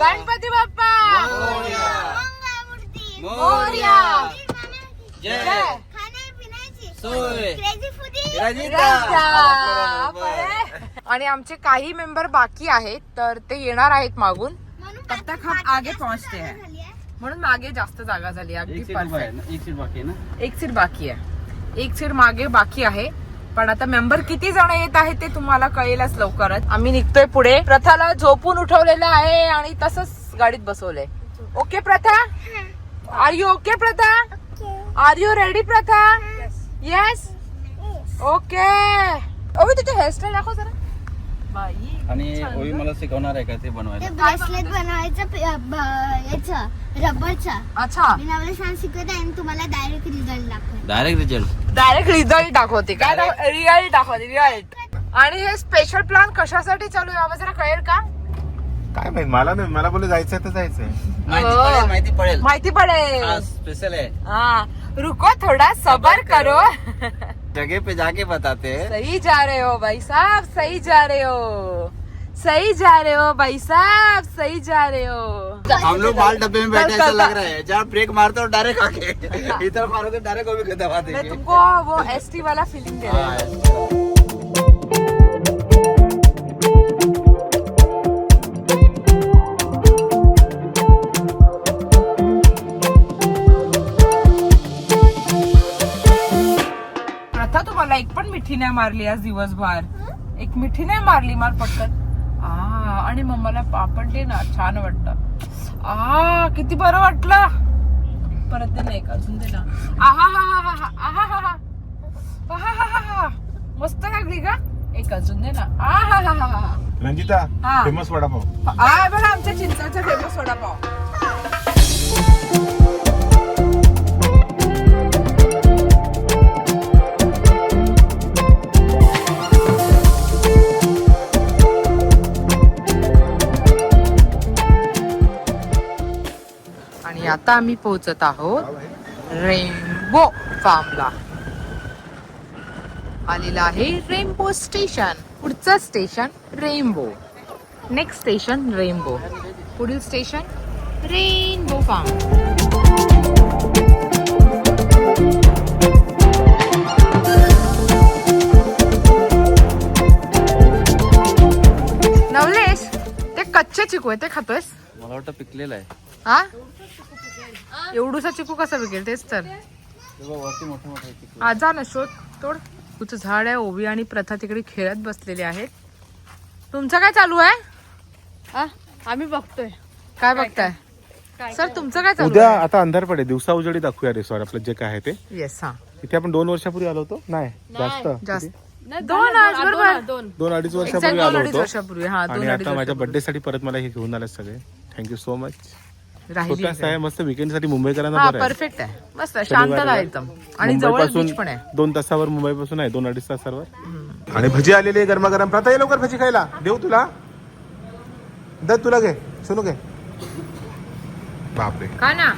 गणपती बाप्पा! मोरया! जय. सोय! आणि आमचे काही मेंबर बाकी आहेत तर ते येणार आहेत मागून. तब तक हम आगे पहुंचते हैं। म्हणून मागे जास्त जागा झाली अगदी एक सीट आहे एक बाकी आहे ना? एक सीट बाकी आहे. एक सीट मागे बाकी आहे. पण आता मेंबर किती जण येत आहेत ते तुम्हाला कळेलच लवकरच. आम्ही निघतोय पुढे. प्रथाला झोपून उठवलेलं आहे आणि तसंच गाडीत बसवलंय. Okay Pratha? Are you okay Pratha? Are you ready Pratha? Yes okay Ovi तुझे हेअरस्टाईल दाखव जरा. बाई आणि ओवी. मला शिकवणार आहे का ते बनवायला? ब्रेसलेट बनवायचं याचं रबरचा. अच्छा. मी नवले छान शिकवत आहे आणि तुम्हाला direct result direct result direct result दाखवते काय रिझल्ट दाखवते रिझल्ट आणि हे स्पेशल प्लॅन कशासाठी चालू आहे? जरा कळेल का? काय माहीत मला नाही मला बोलले जायचंय तर जायचंय माहिती हो. पडेल माहिती पडेल. माहिती पडेल. स्पेशल है हाँ. रुको थोड़ा सबर करो. जगह पे जाके बताते हैं। सही जा रहे हो भाई साहब सही जा रहे हो। सही जा रहे हो भाई साहब सही जा रहे हो। हम लोग बाल डब्बे में बैठे ऐसा लग रहे है। जहाँ ब्रेक मारते हो डायरेक्ट आके इधर मारोगे डायरेक्ट को भी दबा मैं देंगे। तुमको वो एसटी वाला फीलिंग दे रहा हाँ, हूँ एक पण मिठी नाही मारली आज दिवसभर एक मिठी नाही मारली मार पटकन आ आणि मम्माला पापड दे ना छान वाटत आ किती बरं वाटलं परत दे ना एक अजून दे ना आहा हा हा हा हा आहा हा हा आहा हा हा हा मस्त लागली का एक अजून दे ना आ हा हा हा हा रंजिता हा. फेमस वडापाव आ आमच्या चिंचाचा फेमस वडापाव आता आम्ही पोहोचत आहोत रेनबो फार्मला. आलेला आहे रेनबो स्टेशन. पुढचं station rainbow. Next station rainbow. पुढील स्टेशन रेनबो फार्म. नवलेश ते कच्चे चिकू आहे ते खातोयस? मला वाटतं पिकलेलं आहे. हा? एवढूसा चिकू कसा विकेल तेच तर. तेव्हा वरती मोठे मोठे चिकू. आज जा ना शोध तोड. तुझं झाड आहे ओवी आणि प्रथा तिकडे खेळत बसलेले आहेत. तुमचं काय चालू आहे? आम्ही बघतोय. काय बघताय? सर तुमचं काय चालू उद्या आता अंधार पडे दिवसा उजेडी दाखवूया रिसॉर्ट आपलं जे काय आहे ते. येस हा. इथे आपण दोन वर्षापूर्वी आलो होतो? नाही जास्त. जास्त. दोन अडीच वर्षापूर्वी आलो होतो. हा आणि आता माझ्या. बर्थडे साठी परत मला हे घेऊन आले सगळे. थँक्यू सो मच राहिली छोटासा आहे मस्त weekend साठी मुंबईकरांना हा बरं आहे. परफेक्ट आहे. मस्त शांतता शनिवारी एकदम. आणि जवळ मुंबईपासून बीच पण आहे. दोन तासावर मुंबईपासून आहे दोन अडीच तासावर. आणि भजी आलेली आहे गरमागरम. प्रथा ये लवकर भजी खायला. देऊ तुला. दे तुला घे. सुनू घे. बापरे. का ना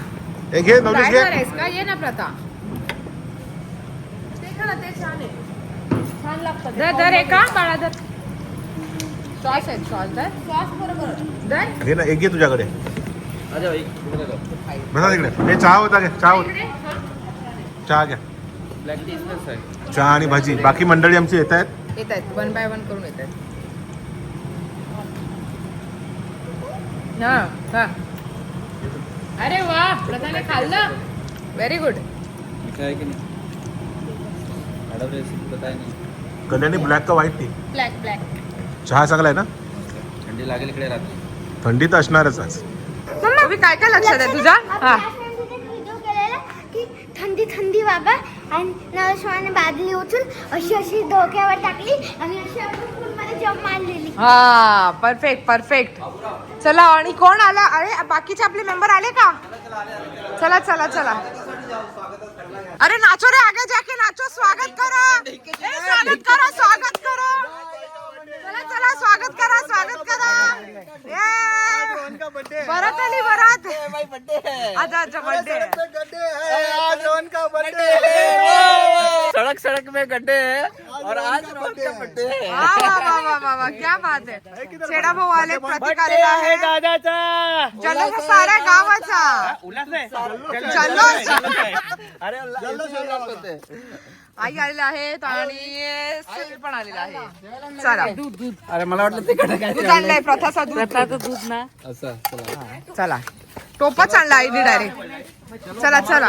घे नवनीश घे. का? ये ना प्रथा. ते खा ना, ते छान आहे. छान लागतात दर दर एका बाळा दर. सॉस आहे सॉस दर. सॉस बरोबर. दर. घे ना एक घे तुझ्याकडे. बसा तिकडे. हे चहा होता घे चहा होता. चहा घ्या. चहा आणि भाजी. बाकी मंडळी आमची येत आहेत? येत आहेत. वन बाय वन करून येत आहेत. हा, हा. अरे वा खाल्लं? व्हेरी गुड कल्याणी ब्लॅक का व्हाईट टी ब्लॅक ब्लॅक चहा चांगला आहे ना? थंडी लागेल इकडे रात्री. थंडी तर असणारच आज. अभि काय काय लक्षात आहे तुझ्या? हा. व्हिडिओ केलेला की थंडी थंडी बाबा. आणि नवशिवाने बादली उचलून अशी अशी डोक्यावर टाकली आणि अशी आपण जम्प मारलेली हा परफेक्ट परफेक्ट चला आणि कोण आला? अरे बाकीचे आपले मेंबर आले का? चला चला चला. अरे नाचो रे आगे जाके नाचो. स्वागत करो. ए, स्वागत करो स्वागत करो. चला चला स्वागत करा स्वागत करा. ये! अच्छा अच्छा बर्थडे सड़क सड़क में गड्ढे हैं और आज रोहन का बर्थडे है। क्या बात आहे छेडा भाऊ आले प्रतीक आलेला आहे दादाचा जल्लोष साऱ्या गावाचा जल्लोष अरे आई आलेल्या आहेत आणि सुनील पण आलेला आहे। चला। अरे मला वाटलं ते काय दूध प्रथाचा दूध. दूध ना? असं चला. चला. टोपच आणला आईने डायरेक्ट. चला चला.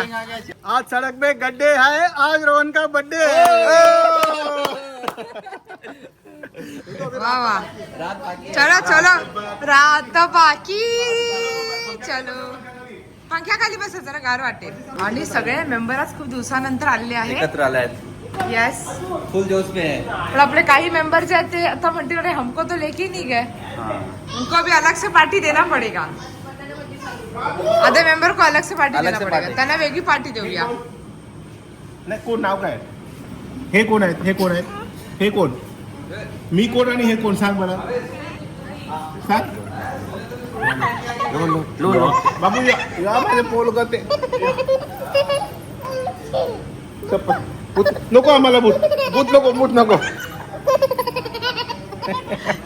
आज सड़क में गड्ढे है आज रोहन का बर्थडे वा वा चलो चलो. रात बाकी. चलो. पंख्याखाली बस जरा गार वाटेल आणि सगळे मेंबर आज खूप दिवसानंतर आलेले आहेत. एकत्र आले आहेत. येस फुल जोश में है. पण आपले काही मेंबर जे आहेत ते आता म्हणतील अरे हमको तो लेके नहीं गए. उनको अभी अलग से पार्टी देना पडेगा. आधे मेंबर को अलग से पार्टी अलग देना से पडेगा। party. त्यांना वेगळी पार्टी देऊया। नाही कोण नाव काय? हे कोण आहेत? हे कोण आहेत? हे कोण? मी कोण आणि हे कोण? सांग मला. सांग. बाबू या या माझे पोल करते चप्पल. बूट नको आम्हाला बूट. बूट नको बूट नको.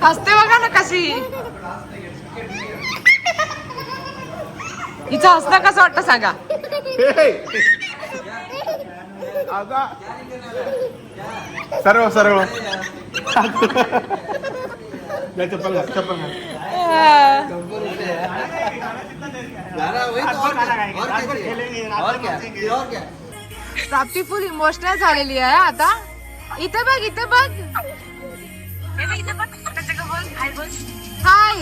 हसते बघा ना कशी. हिचं हसणं कसं वाटतं सांगा? हे. सरळ या चप्पल चप्पल घाल. और क्या और क्या प्राप्ती फुल इमोशनल झालेली आहे आता. इथे बघ इथे बघ. हाय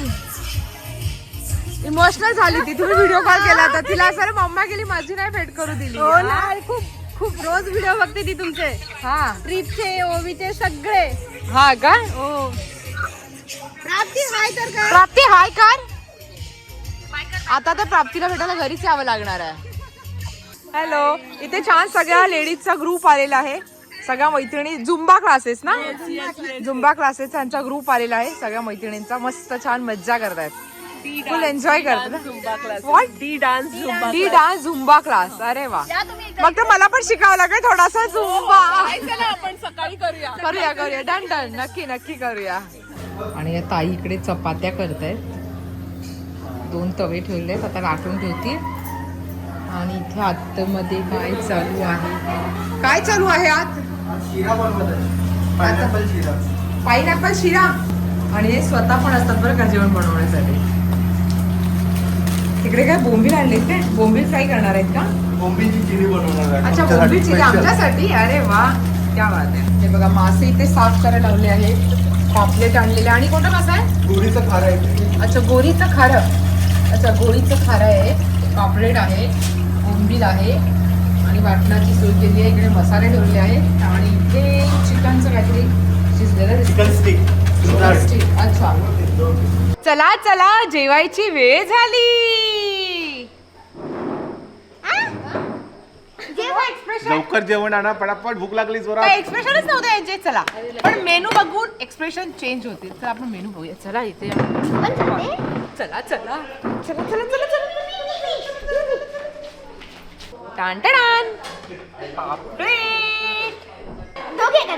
इमोशनल झाली ती. तुम्ही व्हिडिओ कॉल केला तर तिला सर मम्मा गेली माझी नाही भेट करू दिली. हो ना. खूप खूप रोज व्हिडिओ बघते ती तुमचे. हा. ट्रिपचे ओवीचे सगळे. हा का? हो. प्राप्ती हाय तर प्राप्ती हाय कर. आता तर प्राप्तीला भेटायला घरीच यावं लागणार आहे. हॅलो इथे छान सगळ्या लेडीजचा ग्रुप आलेला आहे. सगळ्या मैत्रिणी झुंबा क्लासेस ना? झुंबा क्लासेस त्यांचा ग्रुप आलेला आहे. सगळ्या मैत्रिणींचा मस्त छान मज्जा करतायत. फुल एन्जॉय करतात what D dance D dance Zumba class अरे वा. मग तर मला पण शिकावं लागेल थोडासा झुंबा आपण सकाळी करूया. करूया करूया. डन डन नक्की नक्की करूया. आणि या ताई इकडे चपात्या करतायत. दोन तवे ठेवले आहेत आता लाटून ठेवतील. आणि इथे आतमध्ये काय चालू आहे? काय चालू आहे आत? शिरा बनवत पायनॅपल शिरा. पाईनॅपल शिरा. आणि हे स्वतः पण असतात बरं का जेवण बनवण्यासाठी. तिकडे काय बोंबील आणलेत काय? बोंबील फ्राय करणार आहेत का? बोंबीची चिली बनवणार आहे. अच्छा आमच्यासाठी बोंबील चिली special. आमच्यासाठी? अरे वा क्या बात आहे. हे बघा मासे इथे साफ करायला लावले आहेत. पापलेट आणलेले आणि कोणता मासा आहे? गोडीचं खारं आहे. अच्छा गोरीचं खारं. अच्छा गोरीचं खारं आहे. पापलेट आहे. बोंबील आहे. आणि वाटणाची सोय केली आहे. इकडे मसाले ठेवले आहेत. आणि इथे चिकनचं काहीतरी शिजलेलं दिसतंय. चिकन स्टिक अच्छा. चला चला जेवायची वेळ झाली जेव्हा एक्सप्रेशन लवकर जेवण आणा पटापट भूक लागली जोरात. काय एक्सप्रेशनच नव्हतं यांचे चला. पण मेनू बघून एक्सप्रेशन चेंज होते. तर आपण मेनू बघूया. चला इथे. चला चला चला. चला चला चला टान टान. दोघे का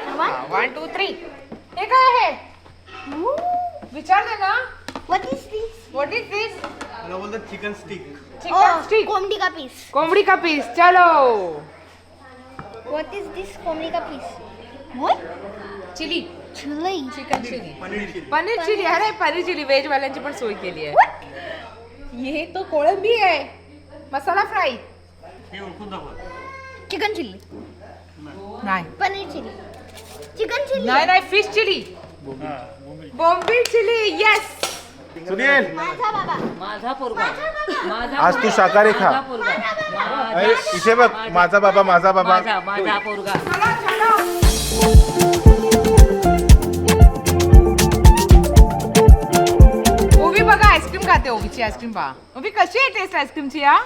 वन टू थ्री हे काय आहे? विचारले ना? What is this what is this मला बोलतात चिकन स्टिक चिकन स्टिक कोंबडी का पीस? कोंबडी का पीस? चलो. व्हॉट इज दिस कोंबडी का piece? What chilli chilli chicken chilli paneer chilli paneer chilli अरे पनीर चिली व्हेज वाल्यांची पण सोय केली आहे. ये तो कोळंबी आहे. मसाला फ्राय. चिकन चिल्ली नाही. पनीर चिल्ली चिकन चिल्ली नाही नाही fish chilli Bombay chilli yes Sunil! माझा बाबा. माझा पोरगा. माझा आज तू शाकाहारी खा. अरे इथे बघ माझा बाबा माझा बाबा. माझा माझा पोरगा. ओवी बघा आईस्क्रीम खाते ओवीची आईस्क्रीम पहा. ओवी कशी आहे टेस्ट आईस्क्रीमची या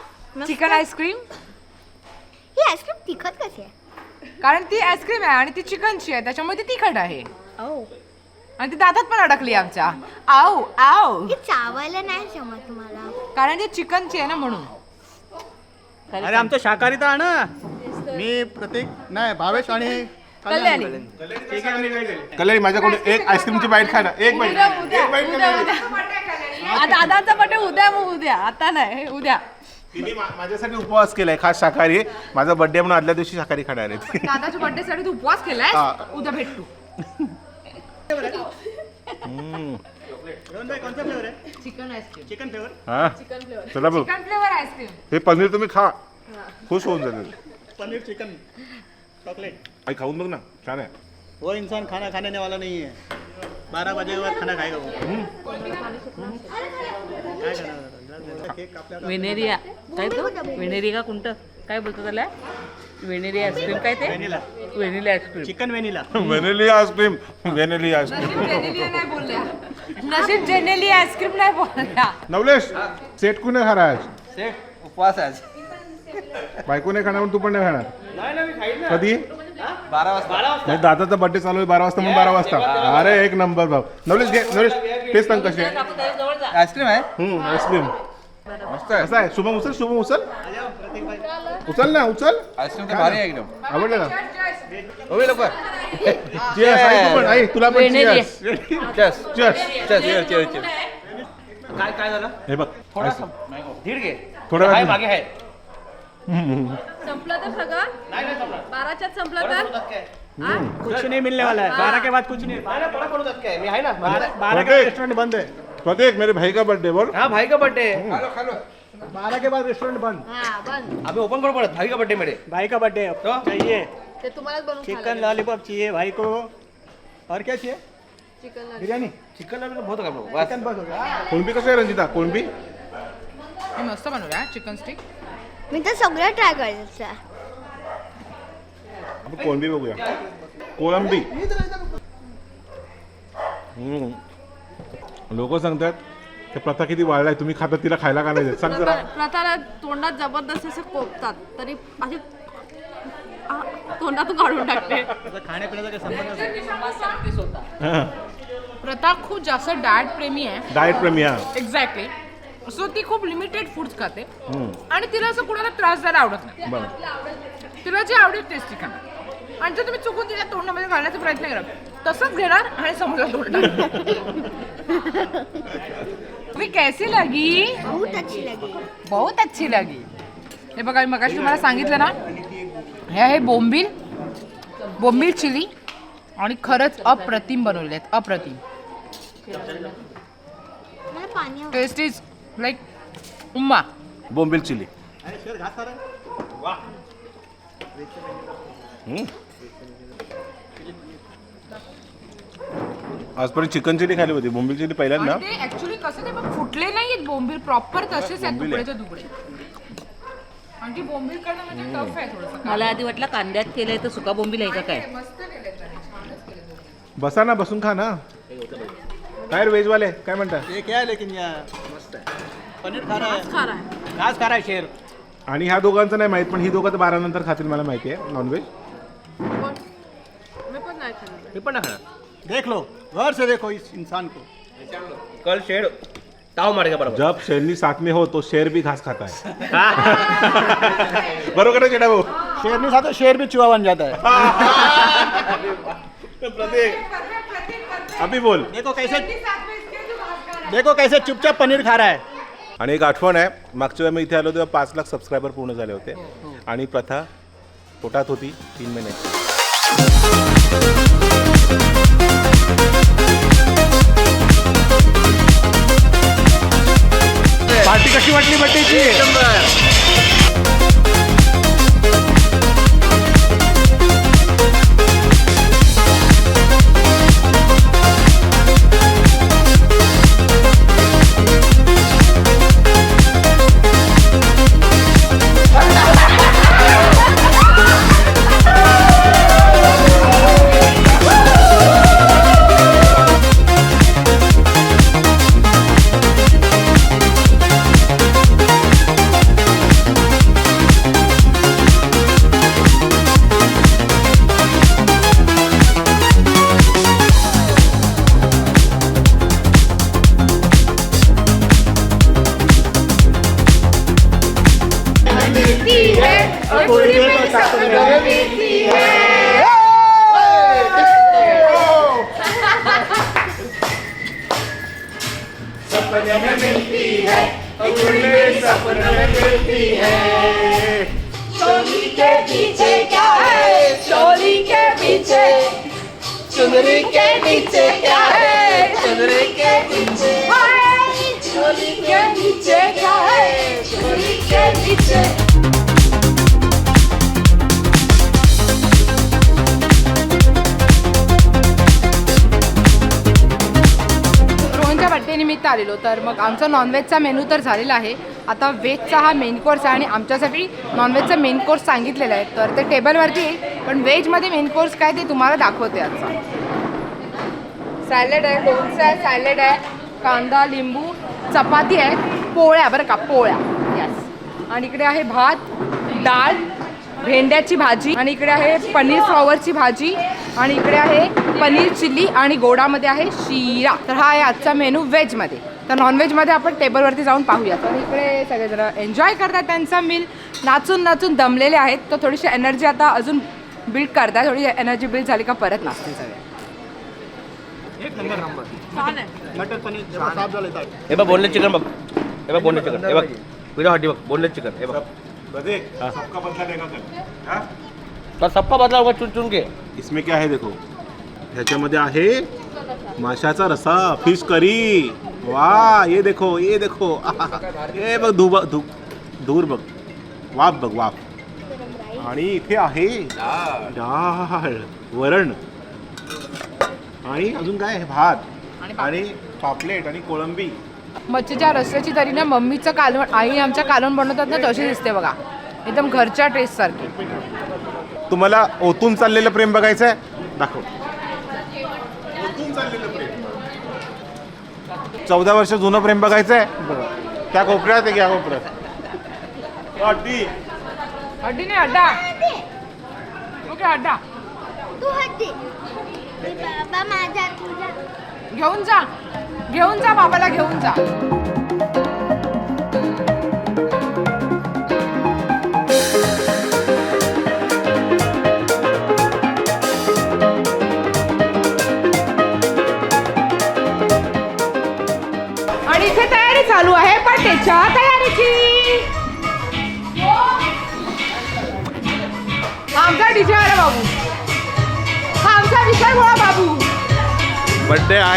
चिकन आईस्क्रीम? ही आईस्क्रीम तिखट कशी आहे? कारण ती आईस्क्रीम आहे आणि ती चिकनची आहे त्याच्यामुळे ती तिखट आहे. ओ. आणि ती दातात पण अडकली आमच्या. आऊ आऊ. हे चावायला नाही जमत मला. कारण ते चिकनची आहे ना म्हणून. अरे आमचं शाकाहारी तर आण. मी प्रतीक नाही भावेश आणि कल्याणी. ठीक आहे आम्ही वेगळे कल्याणी माझ्याकडून एक आईस्क्रीमची बाईट खा ना. एक बाईट एक बाईट कल्याणी. दादाचा बर्थडे उद्या मग उद्या. आता नाही उद्या. तिने मा- माझ्यासाठी उपवास केलाय खास शाकाहारी. माझा बर्थडे म्हणून आदल्या दिवशी शाकाहारी खाणार आहे दादाच्या बर्थडे साठी तू उपवास केलाय हा. उद्या भेटू. फ्लेवर चिकन फ्लेवर हा चला बघ चिकन फ्लेवर आईस्क्रीम हे पनीर तुम्ही खा खुश होऊन जाईल पनीर चिकन चॉकलेट आई खाऊन बघ ना छान आहे वो इंसान खाना खाने वाला नहीं है बारह बजे के बाद खाना खाएगा वो काय करणार? केक कापल्यावर वेनेरिया काय तो वेनेरिया कोणतं काय बोलतो त्याला वेनेरिया आईस्क्रीम काय ते vanilla vanilla ice cream chicken vanilla vanilla ice cream vanilla ice cream नशीब जेनेलिया नाही बोलल्या नशीब जेनेलिया आईस्क्रीम नाही बोलल्या नवलेश सेट कुणी खाणार आज उपवास आज बायको नाही खाणार पण तू पण नाही खाणार नाही ना मी खाईल ना कधी बारा वाजता बारा वाजता नाही दादाचा बर्थडे चालू आहे बारा वाजता म्हणून बारा वाजता अरे एक नंबर भाऊ नवलेश घे नवलेश टेस्ट सांग कशी आहे आईस्क्रीम आहे आईस्क्रीम मस्त आहे. कसं आहे. शुभम उचल शुभम उचल उचल ना उचल आईस्क्रीम तर भारी आहे एकदम. आवडलं ना? होईल लवकर. Cheers, आई तू पण आई तुला पण cheers. चस Cheers. चस चेअर चेअर चेअर काय काय झालं? हे बघ. थोडा धीर घे. थोडा मागे आहे हम्म. संपलं तर सगळं? बाराच्यात संपलं तर? कुछ नहीं मिलने वाला है बारह के बाद कुछ नहीं मी आहे ना बारह बारह के बाद. रेस्टोरेंट बंद है प्रतीक मेरे भाई का बर्थडे बोल। हा भाई का बर्थडे बारह के बाद रेस्टोरेंट बंद। अभी ओपन करू पडत भाई का बर्थडे मेरे। भाई का बर्थडे है तो? चाहिए। ते तुम्हालाच बनवून चिकन लॉलीपॉप चाहिए भाई को। और क्या चाहिए? चिकन बिरयानी। चिकन लावलं बहुत काम चिकन बस। हो गया। कोणबी कसं आहे रंजिता? कोणबी हे मस्त बनवलं चिकन स्टिक मी तर सगळं ट्राय करायचं आपण कोळंबी बघूया कोळंबी लोक सांगतात की प्रथा किती वाढलाय तुम्ही खाता तिला खायला का नाही देत? सांग जरा. प्रथाला तोंडात जबरदस्त असे कोपतात तरी असे आ, तोंडातून काढून टाकते. खाण्यापिण्याचा काही संबंध. प्रथा खूप जास्त डाएट प्रेमी आहे. डाएट प्रेमी हा. एक्झॅक्टली सो ती खूप लिमिटेड फूड्स खाते. हम्म. आणि तिला असं कुणाला त्रास द्यायला आवडत नाही. बरं. तिला जे आवडेल तेच ती खाणार. आणि जर तुम्ही चुकून तिच्या तोंडामध्ये घालण्याचा प्रयत्न करा तसंच घेणार आणि समोरला तोंड मी कैसी लगी? बहुत अच्छी लगी. बहुत अच्छी लगी. हे बघा मी मगाशी तुम्हाला सांगितलं ना हे आहे बोंबील बोंबील चिली आणि खरंच अप्रतिम बनवले आहेत अप्रतिम. मला पाणी हवं. टेस्ट इज लाईक उम्मा. बोंबील चिली अरे शेर घास खा रहा है? हम्म. आजपर्यंत चिकन चिली खाली होती. बोंबील चिली पहिल्यांदा. आणि ते ऍक्च्युली कसं ते फुटले नाहीयेत बोंबील. प्रॉपर तसेच आहेत बोंबील आहे. तुकडेचे तुकडे. आणि ती बोंबील करणं म्हणजे टफ आहे थोडंसं. मला आधी वाटलं कांद्यात केलंय तर सुका बोंबील आहे का काय? मस्त केलंय त्यांनी, छानच केलंय बोंबील. बसा ना बसून खा ना. काय रे व्हेजवाले काय म्हणतात ये क्या है लेकिन यार मस्त है पनीर खा रहा है खारा आहे. घास खा रहा है शेर. आणि ह्या दोघांचं नाही माहीत पण ही दोघं तर बारा नंतर खातील मला माहिती आहे. नॉनव्हेज मी पण नाही खाल्लं. मी पण नाही खाणार देख लो गौर से देखो इस इंसान को। कल शेड ताव मारेगा बरोबर। जब शेरनी साथ में हो तो शेर भी घास खाता है। बरोबर आहे भाऊ शेरनी साथ शेर भी चूहा बन जाता है। प्रतीक अभी बोल। देखो कैसे देखो कैसे चुपचाप पनीर खा रहा है। आणि एक आठवण आहे मागच्या वेळी मी इथे आलो तेव्हा पाच लाख सबस्क्रायबर पूर्ण झाले होते. आणि प्रथा पोटात होती तीन महिन्याची. पूरी में सपनों में बीती है सपनों में मिलती है? पूरी में सपनों में मिलती है? चोली के पीछे क्या है? चोली के पीछे चुनरी के नीचे क्या है? चुनरी के पीछे चोली के नीचे क्या है? चोली के नीचे निमित्त आलेलो. तर मग आमचा नॉनव्हेजचा मेनू तर झालेला आहे. आता व्हेजचा हा मेन कोर्स आहे आणि आमच्यासाठी नॉनव्हेजचा मेन कोर्स सांगितलेला आहे. तर ते टेबलवरती येईल पण व्हेजमध्ये मेन कोर्स काय ते तुम्हाला दाखवते आजचा सॅलड आहे लोणचं आहे सॅलड आहे कांदा लिंबू चपाती आहे पोळ्या बरं का पोळ्या. यस आणि इकडे आहे भात डाळ भेंड्याची भाजी आणि इकडे आहे पनीर फ्लॉवरची भाजी आणि इकडे आहे पनीर चिल्ली आणि गोडामध्ये आहे शिरा. तर हा आहे आजचा मेनू व्हेजमध्ये. तर नॉनव्हेजमध्ये आपण टेबलवरती जाऊन पाहूया तर इकडे सगळेजण एन्जॉय करतात त्यांचा मील नाचून नाचून दमलेले आहेत. तर थोडीशी एनर्जी आता अजून बिल्ड करतात थोडी एनर्जी बिल्ड झाली का परत नाचतील सगळे. हे बघ बोनलेस चिकन बघ. हे बघ बोनलेस चिकन. हे बघ. तुझ्या बघ बोनलेस चिकन. हे बघ. सबका बदला लेगा कल हाँ? तर सप्पा बदला होगा चुन चुन के। इसमें क्या है देखो? ह्याच्यामध्ये आहे माशाचा रसा फिश करी। वा ये देखो ये देखो। ये बघ धू धू दूर बघ। वाफ बघ वाफ. आणि इथे आहे डाळ वरण. आणि अजून काय आहे? भात. आणि पापलेट आणि कोळंबी. मच्छीच्या रस्त्याची तरी ना मम्मीचं कालवण आई आमच्या कालवण बनवतात ना तशी दिसते बघा. एकदम घरच्या टेस्ट सारखी. तुम्हाला ओतून चाललेलं प्रेम बघायचं आहे? दाखव. ओतून चाललेलं प्रेम. चौदा वर्ष जुनं प्रेम बघायचं आहे? त्या कोपऱ्यात आहे त्या कोपऱ्यात? अगदी अड्डी नाही अड्डा. ओके अड्डा. तू हट्टी बाबा माझा तुझा. घेऊन जा. घेऊन जा बाबाला घेऊन जा.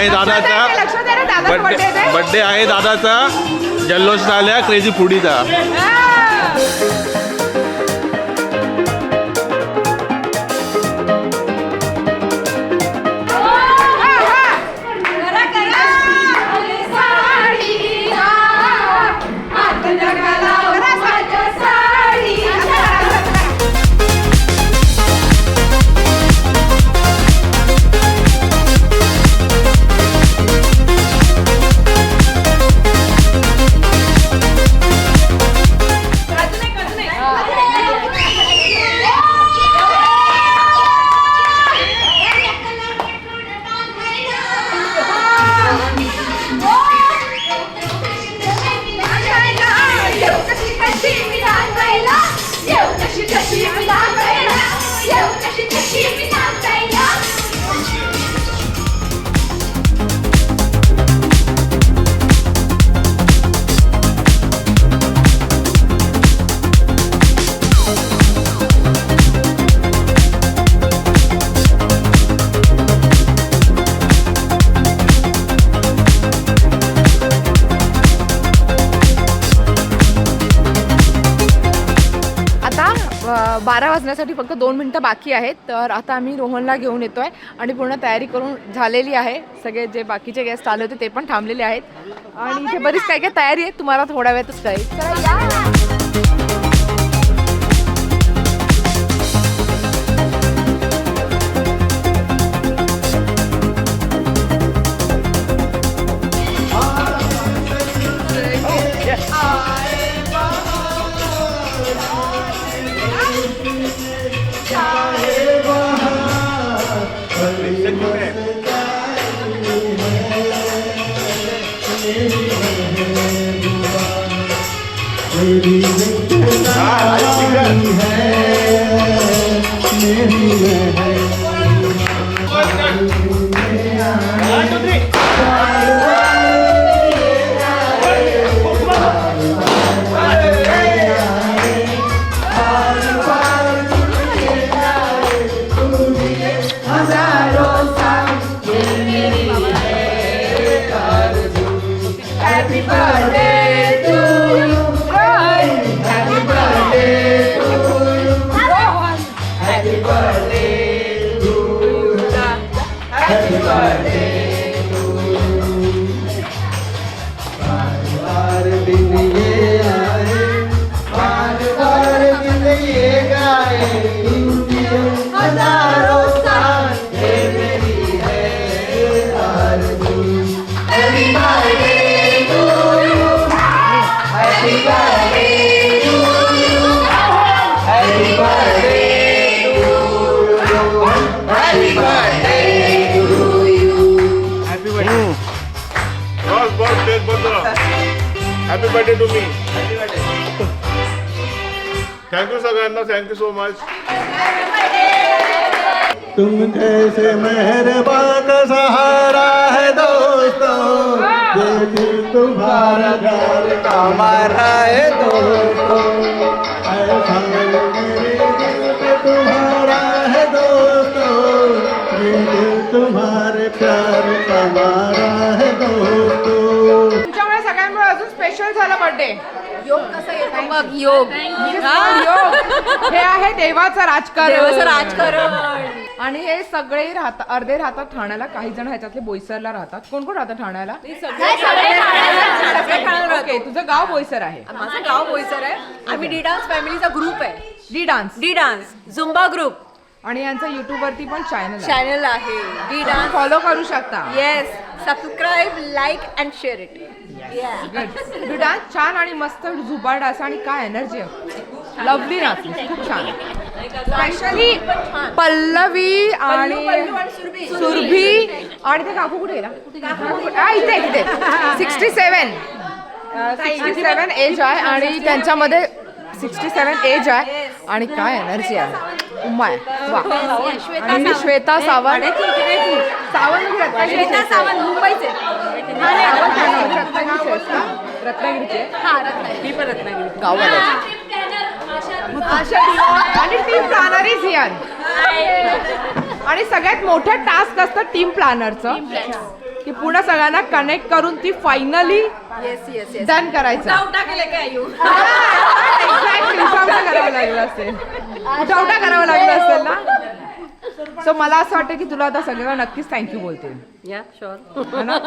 आहे दादाचा. बड्डे बड्डे आहे दादाचा जल्लोष आल्या क्रेझी फुडीचा बारा वाजण्यासाठी फक्त दोन मिनटं बाकी आहेत. तर आता आम्ही रोहनला घेऊन येतो आहे आणि पूर्ण तयारी करून झालेली आहे. सगळे जे बाकीचे गेस्ट आले होते ते पण थांबलेले आहेत. आणि इथे बरीच काय काय तयारी आहे तुम्हाला थोड्या वेळातच कळेल. या. मेरी है मेरी है। Birthday to me thank you सगळ्यांना थँक्यू सो मच तुम कैसे मेहरबान का सहारा है दोस्तों। ये दिल तुम्हारा घर का हमारा है दोस्तों। ऐसा मेरे दिल तुम्हारा है दोस्तों। ये तुम्हारे प्यार का झाला बर्थडे योग कसा येतो मग योग. हे. आहे देवाचं राजकारण. देवाचं राजकारण. आणि हे सगळे राहतात अर्धे राहतात ठाण्याला. काही जण ह्याच्यातले बोईसरला राहतात. कोण कोण राहतात. ठाण्याला ओके तुझं गाव बोईसर आहे. माझं गाव बोईसर आहे. आम्ही डी डान्स फॅमिलीचा ग्रुप आहे. D dance D dance Zumba group आणि यांचं युट्यूब वरती पण चॅनल चॅनल आहे. डी डान्स फॉलो करू शकता. Yes subscribe like and share it D dance छान आणि मस्त झुबाड असं आणि काय एनर्जी लवली नाचली खूप छान. स्पेशली पल्लवी आणि सुरभी. आणि ते काकू कुठे गेला? हा, इथे इथे. Sixty seven sixty seven age आहे आणि त्यांच्यामध्ये सिक्स्टी सेवन एज आहे आणि काय एनर्जी आहे. उम्मा आहे. वा. आणि श्वेता सावंत. सावंत आहे. सावंत मुंबईचे रत्नागिरीची? हा रत्नागिरी गावाला आणि टीम प्लॅनर इज हिअर आणि सगळ्यात मोठं टास्क असतं टीम प्लॅनरचं की पूर्ण सगळ्यांना कनेक्ट करून ती finally yes yes yes done करायचं. टाकले काय यू Exactly, उठावटा करावं लागलं असेल. उठावटा करावं लागलं असेल ना? सो मला असं वाटतं की तुला आता सगळ्यांना नक्कीच थँक्यू या शुअर है ना?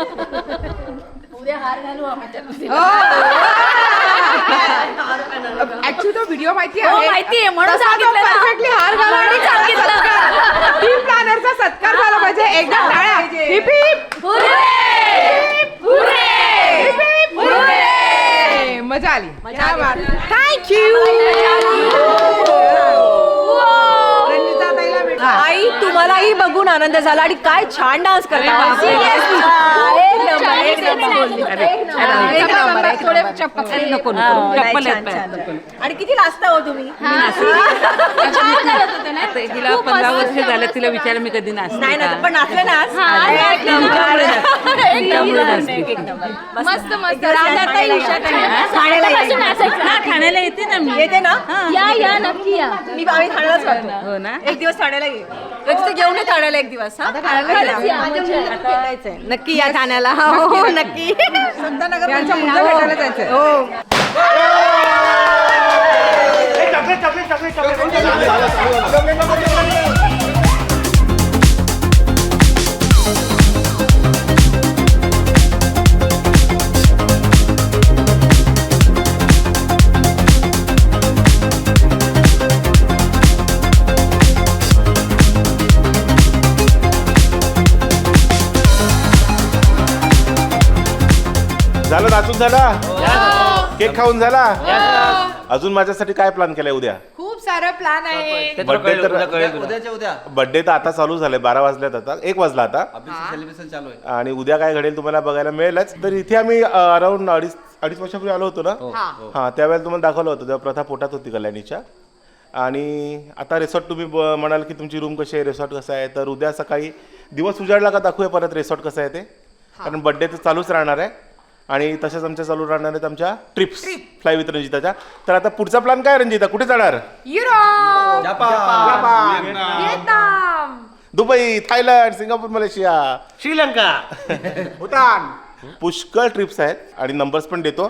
ऍक्च्युली तो व्हिडिओ माहिती हो, माहितीये, म्हणून सांगितलं ना. परफेक्टली हार घाला आणि म्हणून सांगितलं. टीम प्लॅनरचा सत्कार झाला पाहिजे. एकदा टाळ्या. Hip hip. Hip hip. मजा आली. थँक्यू आई तुम्हालाही बघून आनंद झाला आणि काय छान डान्स करता एक नंबर एक नंबर एक नंबर एक नंबर चप्पल नको आणि किती लाजता हो तुम्ही? तिला पंधरा वर्ष झालं तिला विचार मी कधी नाचते नाही ना पण नाचले ना आज? एक नंबर. एक नंबर. एक नंबर. मस्त मस्त. ठाण्याला येते. हा, ठाण्याला येते ना मी. येते ना? या या नक्की या. मी आम्ही ठाण्यालाच राहतो हो ना? एक दिवस ठाण्याला ये. तिथे घेऊन ये ठाण्याला एक दिवस हा? खरंच या. नक्की या ठाण्याला हो हो नक्की. संतानगर मुद्दा भेटायला जायचंय. हो. झालं नाचून झाला? केक खाऊन झाला? अजून माझ्यासाठी काय प्लॅन केलाय उद्या? खूप सारं प्लॅन आहे. बर्थडे तर उद्याच्या उद्या. बर्थडे तर आता चालू झालंय बारा वाजल्यात आता. एक वाजला आता. सेलिब्रेशन चालू आहे. आणि उद्या काय घडेल तुम्हाला बघायला मिळेलच. तर इथे आम्ही अराउंड अडीच अडीच वर्षापूर्वी आलो होतो ना? हा त्यावेळेला तुम्हाला दाखवलं होतं तेव्हा प्रथा पोटात होती कल्याणीच्या. आणि आता रिसॉर्ट तुम्ही ब- म्हणाल की तुमची रूम कशी आहे रिसॉर्ट कसं आहे? तर उद्या सकाळी दिवस उजाडला का दाखवूया परत रिसॉर्ट कसं आहे ते? कारण बड्डे तर चालूच राहणार आहे. आणि तसेच आमच्या चालू राहणार आहेत आमच्या ट्रिप्स फ्लाय विथ रंजिताच्या. तर आता पुढचा प्लॅन काय रंजिता? कुठे जाणार? Europe. Vietnam. Dubai Thailand Singapore Malaysia. Sri Lanka. Bhutan. पुष्कळ ट्रिप्स आहेत आणि नंबर्स पण देतो.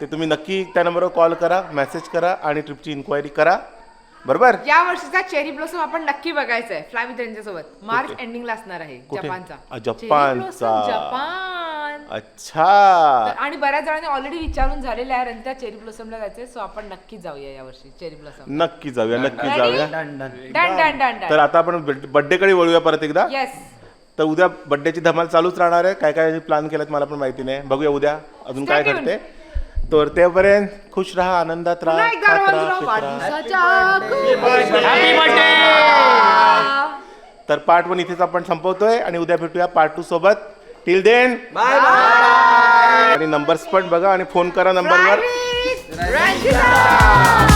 ते तुम्ही नक्की त्या नंबरवर कॉल करा मेसेज करा आणि ट्रिपची इन्क्वायरी करा. बरोबर? या वर्षीचा चेरी ब्लॉसम आपण नक्की बघायचा आहे फ्लाय विथ रेंजर सोबत. मार्च एंडिंगला असणार आहे कुठे? जपानचा. अ, Cherry जपानचा. blossom, Japan. अच्छा. आणि बऱ्याच जणांनी ऑलरेडी विचारून झालेले आहे आणि त्या चेरी ब्लॉसमला जायचंय सो आपण नक्की जाऊया या वर्षी चेरी ब्लॉसम. नक्की जाऊया नक्की जाऊया. Done done done. तर डन आता आपण बड्डे कडे वळूया परत एकदा. येस तर उद्या बड्डेची धमाल चालूच राहणार आहे. काय काय प्लॅन केलं मला पण माहिती नाही. बघूया उद्या. अजून काय Stay tuned. घडते तर तेपर्यंत खुश राहा आनंदात राहा खात पित तर पार्ट वन इथेच आपण संपवतोय आणि उद्या भेटूया पार्ट टू सोबत. टिल देन बाय बाय आणि नंबर्स पण बघा आणि फोन करा नंबरवर रंजिता